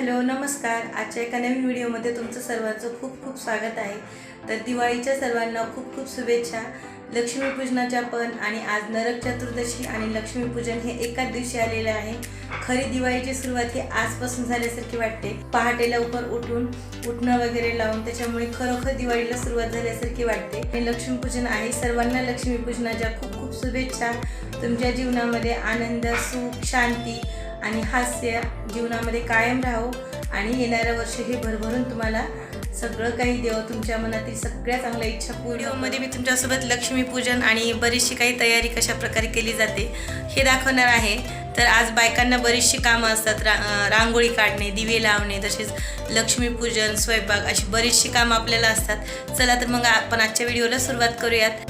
Hello नमस्कार. आजच्या एका नवीन व्हिडिओमध्ये तुमचं सर्वांचं खूप खूप स्वागत आहे. तर दिवाळीच्या सर्वांना खूप खूप शुभेच्छा. लक्ष्मीपूजनाच्या पण आणि आज नरक चतुर्दशी आणि लक्ष्मीपूजन हे एकाच दिवशी आलेलं आहे. खरी दिवाळीची सुरुवात ही आजपासून झाल्यासारखी वाटते. पहाटे लवकर उठून उठणं वगैरे लावून त्याच्यामुळे खरोखर दिवाळीला सुरुवात झाल्यासारखी वाटते. आणि लक्ष्मीपूजन आहे. सर्वांना लक्ष्मीपूजनाच्या खूप खूप शुभेच्छा. तुमच्या जीवनामध्ये आनंद सुख शांती आणि हास्य जीवनामध्ये कायम राहो. आणि येणाऱ्या वर्ष हे भरभरून तुम्हाला सगळं काही देव तुमच्या मनातील सगळ्या चांगल्या इच्छा व्हिडिओमध्ये मी तुमच्यासोबत लक्ष्मीपूजन आणि बरीचशी काही तयारी कशा प्रकारे केली जाते हे दाखवणार आहे. तर आज बायकांना बरीचशी कामं असतात. रा रांगोळी काढणे दिवे लावणे तसेच लक्ष्मीपूजन स्वयंपाक अशी बरीचशी कामं आपल्याला असतात. चला तर मग आपण आजच्या व्हिडिओला सुरुवात करूयात.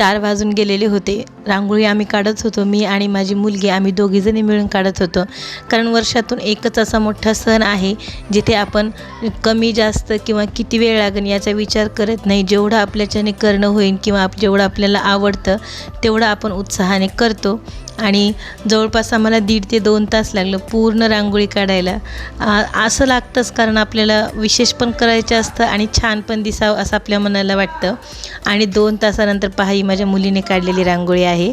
चार वाजून गेलेले होते. रांगोळी आम्ही काढत होतो मी आणि माझी मुलगी आम्ही दोघीजणी मिळून काढत होतो. कारण वर्षातून एकच असा मोठा सण आहे जिथे आपण कमी जास्त किंवा किती वेळ लागेल याचा विचार करत नाही. जेवढं आपल्याच्याने करणं होईल किंवा आप जेवढं आपल्याला आवडतं तेवढं आपण उत्साहाने करतो. आणि जवळपास आम्हाला दीड ते दोन तास लागलं पूर्ण रांगोळी काढायला. असं लागतंच कारण आपल्याला विशेष पण करायचं असतं आणि छान पण दिसावं असं आपल्या मनाला वाटतं. आणि दोन तासानंतर पहा ही माझ्या मुलीने काढलेली रांगोळी आहे.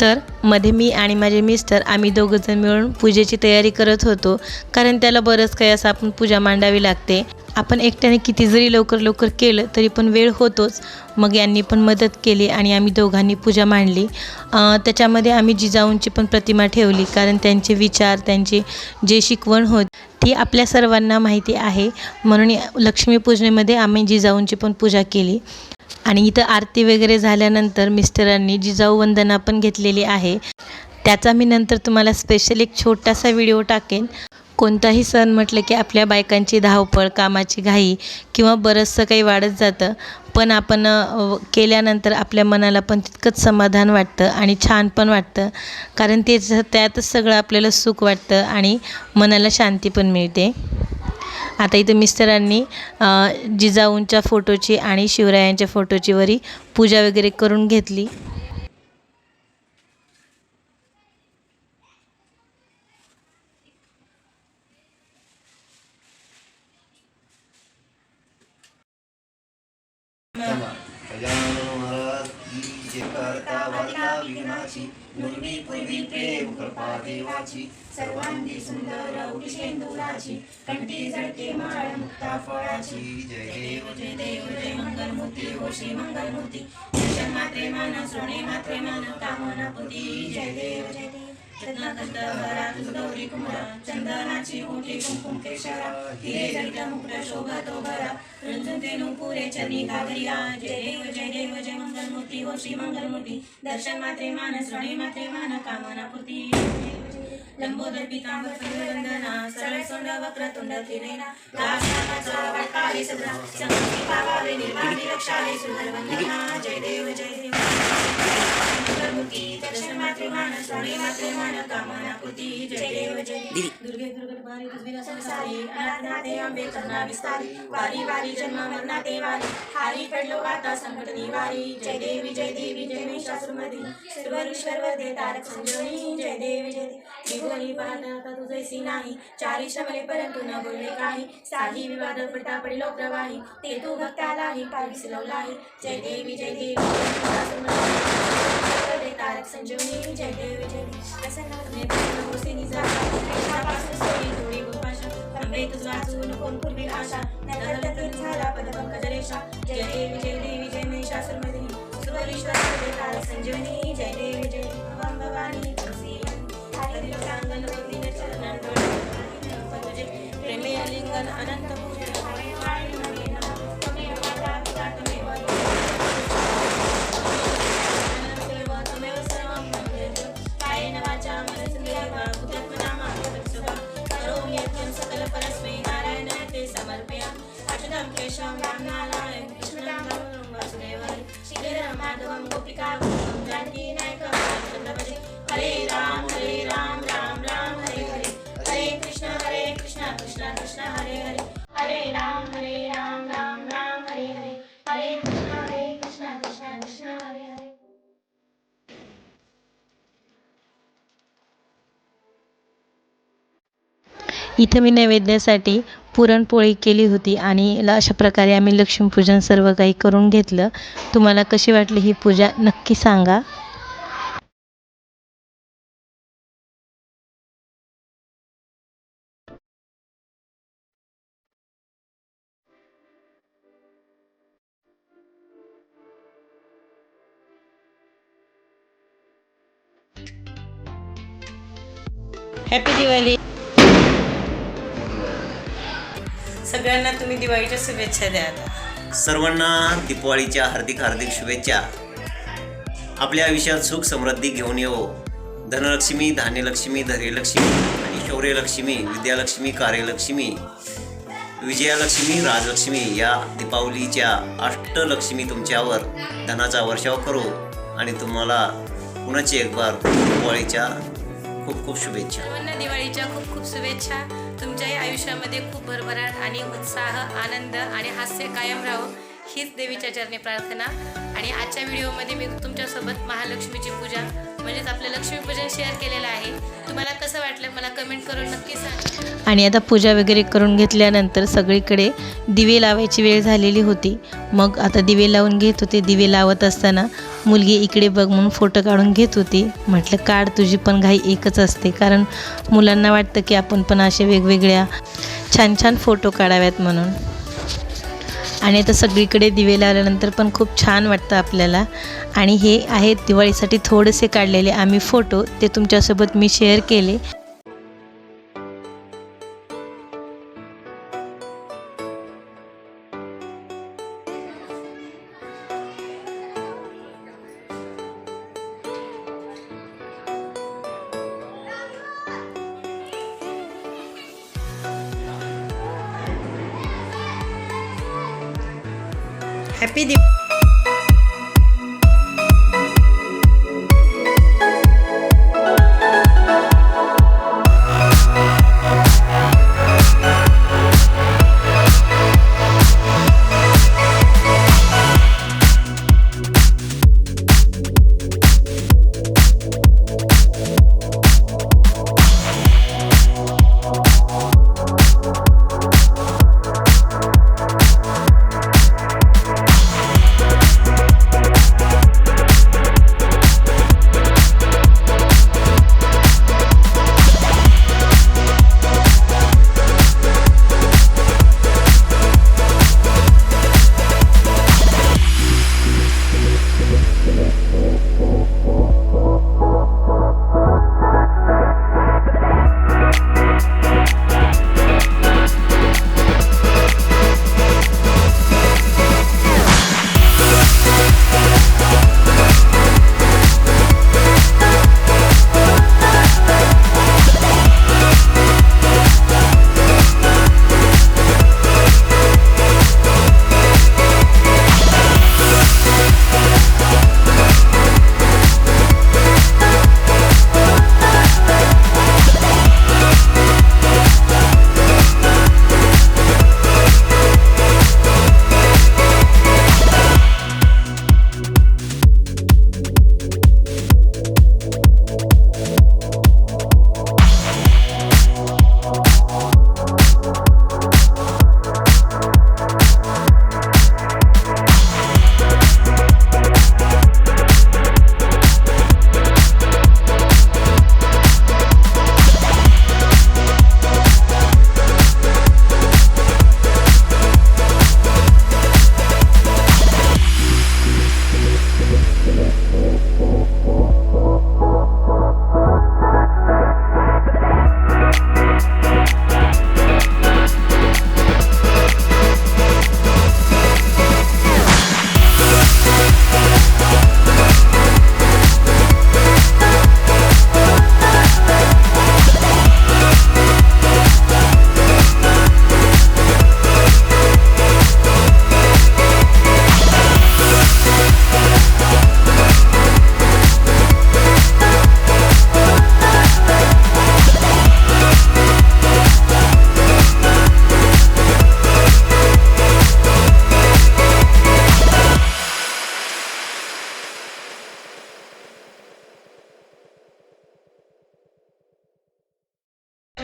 तर मध्ये मी आणि माझे मिस्टर आम्ही दोघंजण मिळून पूजेची तयारी करत होतो कारण त्याला बरंच काही असं आपण पूजा मांडावी लागते. आपण एकट्याने किती जरी लवकर लवकर केलं तरी पण वेळ होतोच. मग यांनी पण मदत केली आणि आम्ही दोघांनी पूजा मांडली. त्याच्यामध्ये आम्ही जिजाऊंची पण प्रतिमा ठेवली कारण त्यांचे विचार त्यांची जे शिकवण होत ती आपल्या सर्वांना माहिती आहे. म्हणून लक्ष्मीपूजनेमध्ये आम्ही जिजाऊंची पण पूजा केली. आणि इथं आरती वगैरे झाल्यानंतर मिस्टरांनी जिजाऊ वंदना पण घेतलेली आहे. त्याचा मी नंतर तुम्हाला स्पेशल एक छोटासा व्हिडिओ टाकेन. कोणताही सण म्हटलं की आपल्या बायकांची धावपळ कामाची घाई किंवा बरंचसं काही वाढत जातं. पण आपण केल्यानंतर आपल्या मनाला पण तितकंच समाधान वाटतं आणि छान पण वाटतं. कारण तेच त्यातच सगळं आपल्याला सुख वाटतं आणि मनाला शांती पण मिळते. आता इथं मिस्टरांनी जिजाऊंच्या फोटोची आणि शिवरायांच्या फोटोची वरी पूजा वगैरे करून घेतली. की जय वार्ता विघ्नाची पूर्वी पूर्वी प्रेम कृपा देवाची सर्वांगी सुंदर उडिशेंदुराची कंठी झडके माळ मुक्ता फळाची जय देव जय देव जय मंगलमूर्ती हो श्री मंगलमूर्ती. दर्शन मात्रे मान सोने मात्रे मान कामना पुती जय देव जय देव. रत्नाकंठ भरात गौरी कुमार चंदनाची ओटी कुंकुम केशरा हिरे जडित मुकुट शोभतो भरा रंजन तेनु चरणी घागरिया जय देव जय देव जय मंगलमूर्ती हो श्री मंगलमूर्ती दर्शन मात्रे मान श्रवणे मात्रे मान कामना पूर्ती. लंबोदर पितांबर वंदना सरळ सोंड वक्र तुंड त्रिनेना दासनाचा वाटकाली सदा संकटी पावावे निर्वाणी रक्षाले सुंदर वंदना जय देव जय देव मंगलमूर्ती दर्शन मात्रे मान श्रवणे मात्रे मान कामना पूर्ती जय देव जय देव दुर्गे दुर्गट भारी तुझविना संसारी अनाथनाथे आंबे करना विस्तारी वारी वारी जन्म मरणाते वारी हारी पडलो आता संकट निवारी जय देवी जय देवी जय महिषासुरमधी सर्व ईश्वर वरदे तारक संजीवनी जय देवी जय देवी विभुनी पाहता तुझैसी नाही चारी श्रमले परंतु न बोलले काही साही विवाद पडता पडिलो प्रवाही ते तू भक्तालाही पाय विसलवलाही जय देवी जय देवी जय महिषासुरमधी वरदे तारक संजीवनी जय देवी जय देवी असं म्हणजे थोडी गोपाशा अंबे तुझ कोण पूर्वी आशा नगरतील झाला पदपंकज रेषा. जय देवी जय देवी जय महिषासुरमर्दिनी सुरेश्वर देता संजीवनी जय देवी विजय भवान. भवानी तुलसी हरी लोकांगण वंदित प्रेमे अलिंगन अनंत पूजन. माधवं गोपिका जानकी हरे राम हरे राम राम राम हरे हरे। हरे कृष्ण हरे कृष्ण कृष्ण कृष्ण हरे हरे। हरे राम हरे राम राम राम हरे हरे हरे। इथे मी नैवेद्यासाठी पुरणपोळी केली होती आणि ल अशा प्रकारे आम्ही लक्ष्मीपूजन सर्व काही करून घेतलं. तुम्हाला कशी वाटली ही पूजा नक्की सांगा. हॅपी दिवाळी सगळ्यांना तुम्ही दिवाळीच्या शुभेच्छा द्या आता. सर्वांना दीपावलीच्या हार्दिक हार्दिक शुभेच्छा आपल्या आयुष्यात सुख समृद्धी घेऊन येवो धनलक्ष्मी धान्यलक्ष्मी धैर्यलक्ष्मी आणि शौर्यलक्ष्मी विद्यालक्ष्मी कार्यलक्ष्मी विजयालक्ष्मी राजलक्ष्मी या दीपावलीच्या अष्टलक्ष्मी तुमच्यावर धनाचा वर्षाव करो आणि तुम्हाला पुन्हा एक बार दिवाळीच्या खूप खूप शुभेच्छा. सर्वांना दिवाळीच्या खूप खूप शुभेच्छा. तुमच्याही आयुष्यामध्ये खूप भरभराट आणि उत्साह आनंद आणि हास्य कायम राहो हीच देवीच्या चरणी प्रार्थना. आणि आजच्या व्हिडिओमध्ये मी तुमच्यासोबत महालक्ष्मीची पूजा म्हणजेच आपलं लक्ष्मीपूजन शेअर केलेलं आहे. तुम्हाला कसं वाटलं मला कमेंट करून नक्की सांगा. आणि आता पूजा वगैरे करून घेतल्यानंतर सगळीकडे दिवे लावायची वेळ झालेली होती. मग आता दिवे लावून घेत होते. दिवे लावत असताना मुलगी इकडे बघ म्हणून फोटो काढून घेत होती. म्हटलं काढ तुझी पण घाई एकच असते. कारण मुलांना वाटतं की आपण पण असे वेगवेगळ्या छान छान फोटो काढाव्यात म्हणून. आणि आता सगळीकडे दिवे लावल्यानंतर पण खूप छान वाटतं आपल्याला. आणि हे आहेत दिवाळीसाठी थोडेसे काढलेले आम्ही फोटो ते तुमच्यासोबत मी शेअर केले. हॅपी दिवाळी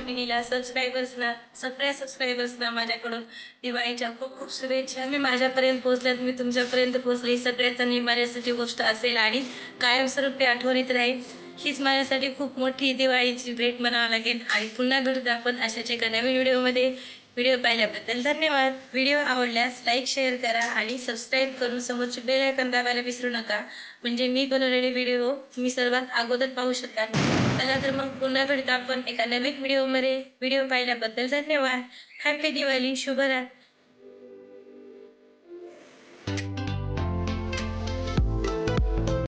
फॅमिलीला सबस्क्रायबर्सना सगळ्या सबस्क्रायबर्सना माझ्याकडून दिवाळीच्या खूप खूप शुभेच्छा. मी माझ्यापर्यंत पोहोचल्यात मी तुमच्यापर्यंत पोहोचले. ही माझ्यासाठी गोष्ट असेल आणि कायमस्वरूपी आठवणीत राहील. हीच माझ्यासाठी खूप मोठी दिवाळीची भेट म्हणावं लागेल. आणि पुन्हा भेटू आपण अशाच एका नवीन व्हिडिओमध्ये. व्हिडिओ पाहिल्याबद्दल धन्यवाद. व्हिडिओ आवडल्यास लाईक शेअर करा आणि सबस्क्राईब करून समोरची बेल आयकन दाबायला विसरू नका. म्हणजे मी बनवलेले व्हिडिओ तुम्ही सर्वात अगोदर पाहू शकाल. चला तर मग पुन्हा भेटतो आपण एका नवीन व्हिडिओमध्ये व्हिडिओ पाहिल्याबद्दल धन्यवाद. हॅपी दिवाळी शुभरात